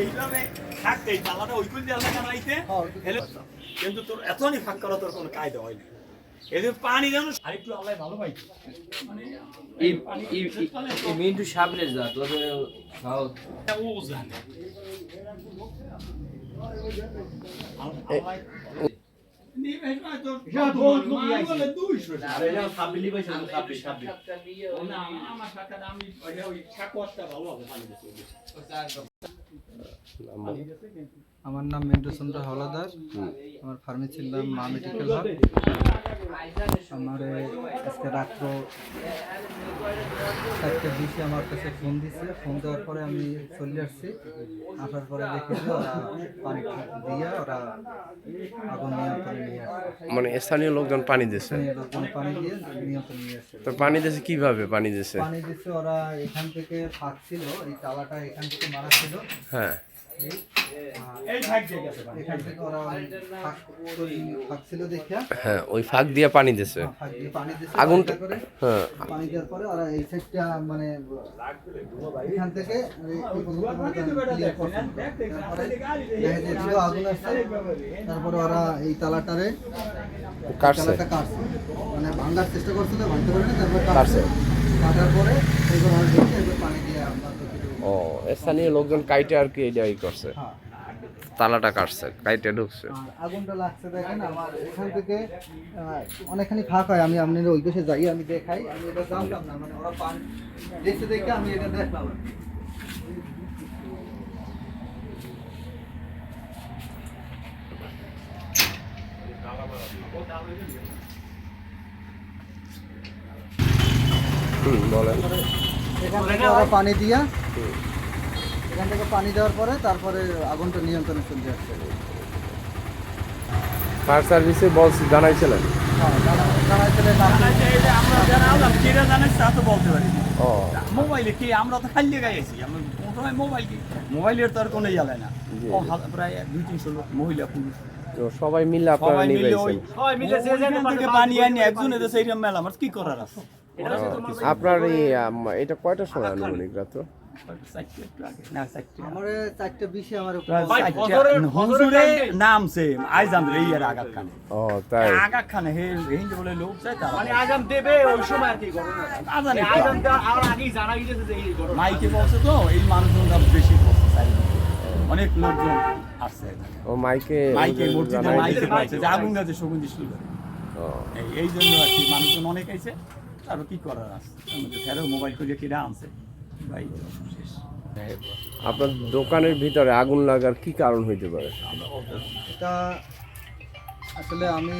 এইভাবে থাকতে এই ওই কোন দিয়ে লাগা কিন্তু তোর এতনি ফাঁক করা তোর কোনো কায়দা হয় না। এদের পানি যেন আরেকটু আল্লাহ ভালো পাই। মানে এই এই এই মিন্টু সামনে যা তোদের সাউথ ও জানে। আমার নাম মিন্টু চন্দ্র হাওলাদার। আমার ফার্মেসির নাম মা মেডিকেল হল আমার আজকে রাত্র চারটে বিশে আমার কাছে ফোন দিছে। ফোন দেওয়ার পরে আমি চলে আসছি। আসার পরে দেখি যে ওরা পানি দিয়ে ওরা আগুন নিয়ন্ত্রণে নিয়ে আসছে। মানে স্থানীয় লোকজন পানি স্থানীয় লোকজন পানি দিয়ে নিয়ন্ত্রণে নিয়ে আসছে। তো পানি দিছে কীভাবে পানি দিছে? পানি দিচ্ছে ওরা এখান থেকে ফাঁক ছিল এই তালাটা এখান থেকে মারা ছিল। হ্যাঁ। হ্যাঁ ওই ফাঁক দিয়ে পানি দিছে। ফাঁক দিয়ে পানি দিচ্ছে আগুনটা হ্যাঁ। পানি দেওয়ার পরে ওরা এই সাইডটা মানে এখান থেকে আগুন আসছে তারপরে ওরা এই তালাটারে কাটছে। কাটছে। মানে ভাঙার চেষ্টা করছিল ভাঙতে পারে না তারপর কাটছে। কাটছে। কাটার পরে এবার আর ঢুকে এবার পানি দিয়ে আমরা তো কিছু ও স্থানীয় লোকজন কাইটে আর কি এটা ই করছে। হ্যাঁ। তালাটা কাটছে কাইটে ঢুকছে। আগুনটা লাগছে দেখেন আমার এখান থেকে অনেকখানি ফাঁক হয় আমি আপনার ওই পাশে যাই আমি দেখাই আমি এটা জানতাম না মানে ওরা পান দেখতে দেখে আমি এটা দেখলাম আর কি। হুম বলেন। এখান থেকে ওরা পানি দিয়া এখান থেকে পানি দেওয়ার পরে তারপরে আগুনটা নিয়ন্ত্রণে চলে আসছে। ফায়ার সার্ভিসে বলছি জানাইছিলেন? হ্যাঁ, মোবাইলে কি আমরা তো খালি গাইছি প্রথমে মোবাইল কি? মোবাইলের তো আর কোনো না। জি। ও হাত- প্রায় দুই তিনশো লোক মহিলা পুরুষ। তো সবাই মিলে আপনারা সবাই মিলে থেকে আনি একজনে আমার কি করার আছে আপনার এটা কয়টা সময় আনুমানিক রাত নাম সেম আইজাম রে ইয়ার খানে। ও তাই। খানে হে হিন্দু বলে লোক তারা মানে আগাম দেবে ওই সময় আর কি ঘটনা। আজান একটু আগাম আগে। দেওয়ার আর আগেই জানা গেছে যে এই ঘটনা। মাইকে বলছে তো এই মানুষজন বেশি বলছে অনেক লোকজন আসছে ও মাইকে মাইকে মসজিদে মাইকে দিছে। যে আগুন গাছে সুগন্ধি শুরু এই- এই জন্য আর কি মানুষজন অনেক আইছে। তারপর কি করার আছে? ফেরো মোবাইল করে কিনা আনছে? আপনার দোকানের ভিতরে আগুন লাগার কি কারণ হইতে পারে? এটা আসলে আমি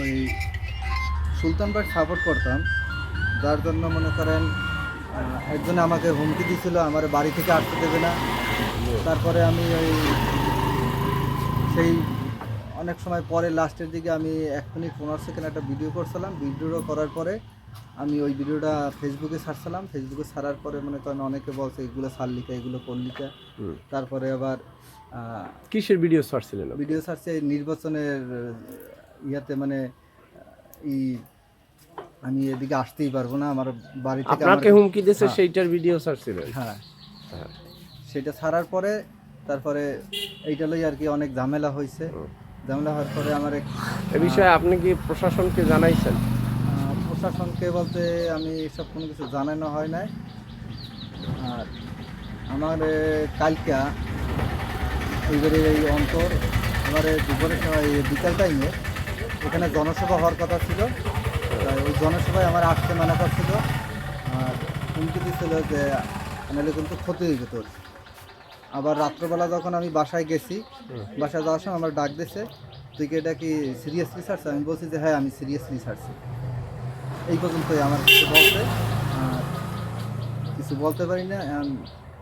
ওই সুলতানবাগ সাপোর্ট করতাম। যার জন্য মনে করেন একজনে আমাকে হুমকি দিয়েছিল আমার বাড়ি থেকে আসতে দেবে না। তারপরে আমি ওই সেই অনেক সময় পরে লাস্টের দিকে আমি এক মিনিট পনেরো সেকেন্ড একটা ভিডিও করছিলাম। ভিডিও করার পরে আমি ওই ভিডিওটা ফেসবুকে ছাড়ছিলাম ফেসবুকে ছাড়ার পরে মনে করেন অনেকে বলছে এগুলো ছাড়লিকা এগুলো হুম। তারপরে আবার কিসের ভিডিও ছাড়ছিলেন ভিডিও ছাড়ছে এই নির্বাচনের ইয়াতে মানে ই আমি এদিকে আসতেই পারব না। আমার বাড়ি থেকে আপনাকে হুমকি দিয়েছে হ্যাঁ। সেইটার ভিডিও ছাড়ছিলেন হ্যাঁ। হ্যাঁ। সেটা ছাড়ার পরে তারপরে এইটা লই আর কি অনেক ঝামেলা হয়েছে ঝামেলা হওয়ার পরে আমার এ বিষয়ে আপনি কি প্রশাসনকে জানাইছেন? প্রশাসনকে বলতে আমি এসব কোনো কিছু জানানো হয় নাই। আর আমার কালকা, এইবারে এই অন্তর আমার এ দুপুরের সময় বিকাল টাইমে এখানে জনসভা হওয়ার কথা ছিল। তাই ওই জনসভায় আমার আসতে মানা করছিল আর হুমকি দিছিল যে, নাহলে কিন্তু ক্ষতি হয়ে যেত। আবার রাত্রবেলা যখন আমি বাসায় গেছি, বাসায় যাওয়ার সময় আমার ডাক দিছে, তুই কি এটা কি সিরিয়াসলি ছাড়ছে আমি বলছি যে হ্যাঁ আমি সিরিয়াসলি ছাড়ছি এই পর্যন্তই আমার কিছু বলতে। কিছু বলতে পারি না এখন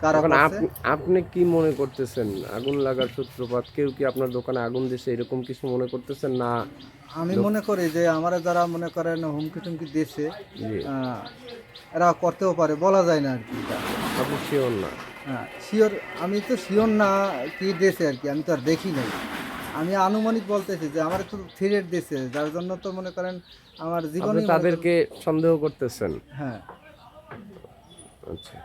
কারা এখন করছে? আপনি কি মনে করতেছেন? আগুন লাগার সূত্রপাত কেউ কি আপনার দোকানে আগুন দিয়েছে এরকম কিছু মনে করতেছেন না? আমি মনে করি যে আমরা যারা মনে করেন হুমকি টুমকি দিয়েছে এরা করতেও পারে বলা যায় না আর কি। আপনি শিওর না? হ্যাঁ শিওর আমি তো শিওর না কি দিয়েছে আর কি আমি তো আর দেখি নাই। আমি আনুমানিক বলতেছি যে আমার তো থ্রেট দিয়েছে যার জন্য তো মনে করেন আমার জীবনে তাদেরকে সন্দেহ করতেছেন? হ্যাঁ। আচ্ছা।